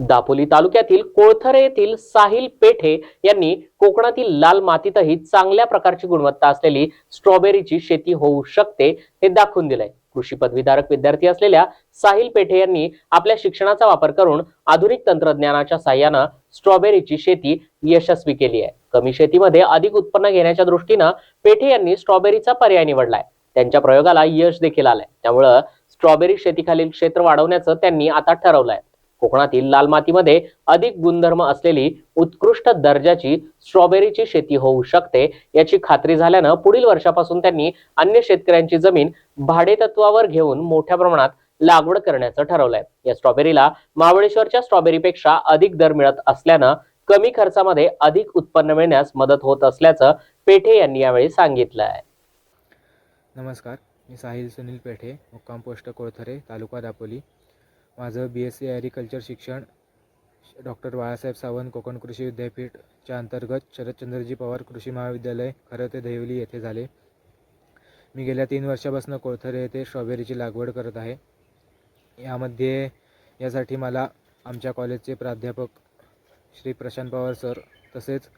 दापोली तालुक्यातील कोळथरे येथील साहिल पेठे यांनी कोकणातील लाल मातीतही चांगल्या प्रकारची गुणवत्ता असलेली स्ट्रॉबेरीची शेती होऊ शकते हे दाखवून दिलंय. कृषी पदवीधारक विद्यार्थी असलेल्या साहिल पेठे यांनी आपल्या शिक्षणाचा वापर करून आधुनिक तंत्रज्ञानाच्या साह्यानं स्ट्रॉबेरीची शेती यशस्वी केली आहे. कमी शेतीमध्ये अधिक उत्पन्न घेण्याच्या दृष्टीनं पेठे यांनी स्ट्रॉबेरीचा पर्याय निवडलाय. त्यांच्या प्रयोगाला यश देखील आलंय. त्यामुळं स्ट्रॉबेरी शेतीखालील क्षेत्र वाढवण्याचं त्यांनी आता ठरवलंय. कोकणातील लाल मातीमध्ये अधिक गुणधर्म असलेली उत्कृष्ट दर्जाची स्ट्रॉबेरीची शेती होऊ शकते. याची खात्री झाल्यानं पुढील वर्षापासून त्यांनी अन्य शेतकऱ्यांची जमीन भाडेतत्वावर घेऊन मोठ्या प्रमाणात लागवड करण्याचं ठरवलंय. या स्ट्रॉबेरीला महाबळेश्वरच्या स्ट्रॉबेरीपेक्षा अधिक दर मिळत असल्यानं कमी खर्चामध्ये अधिक उत्पन्न मिळण्यास मदत होत असल्याचं पेठे यांनी यावेळी सांगितलं आहे नमस्कार मी साहिल सुनील पेठे मुक्काम पोस्ट कोळथरे तालुका दापोली. माझं बी एस सी ॲग्रिकल्चर शिक्षण डॉक्टर बाळासाहेब सावंत कोकण कृषी विद्यापीठच्या अंतर्गत शरदचंद्रजी पवार कृषी महाविद्यालय खरं ते दहिवली येथे झाले. मी गेल्या तीन वर्षापासून कोळथरे येथे स्ट्रॉबेरीची लागवड करत आहे. यामध्ये यासाठी मला आमच्या कॉलेजचे प्राध्यापक श्री प्रशांत पवार सर तसेच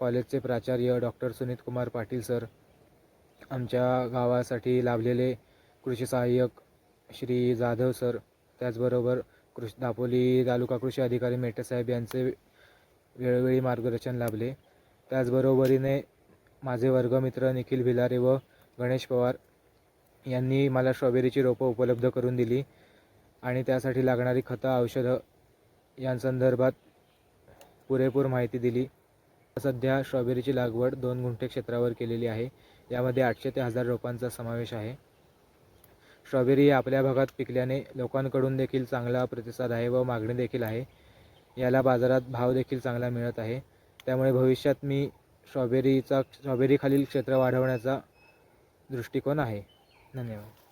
कॉलेजचे प्राचार्य डॉक्टर सुनीत कुमार पाटील सर आमच्या गावासाठी लाभलेले कृषी सहाय्यक श्री जाधव सर त्याचबरोबर कृषी दापोली तालुका कृषी अधिकारी मेटेसाहेब यांचे वेळोवेळी मार्गदर्शन लाभले. त्याचबरोबरीने माझे वर्गमित्र निखिल भिलारे व गणेश पवार यांनी मला स्ट्रॉबेरीची रोपं उपलब्ध करून दिली आणि त्यासाठी लागणारी खतं औषधं यांसंदर्भात पुरेपूर माहिती दिली. सध्या स्ट्रॉबेरीची लागवड दोन गुंठे क्षेत्रावर केलेली आहे. यामध्ये आठशे ते हजार रोपांचा समावेश आहे. स्ट्रॉबेरी ही आपल्या भागात पिकल्याने लोकांकडून देखील चांगला प्रतिसाद आहे व मागणी देखील आहे. याला बाजारात भाव देखील चांगला मिळत आहे. त्यामुळे भविष्यात मी स्ट्रॉबेरीचा स्ट्रॉबेरीखालील क्षेत्र वाढवण्याचा दृष्टिकोन आहे. धन्यवाद.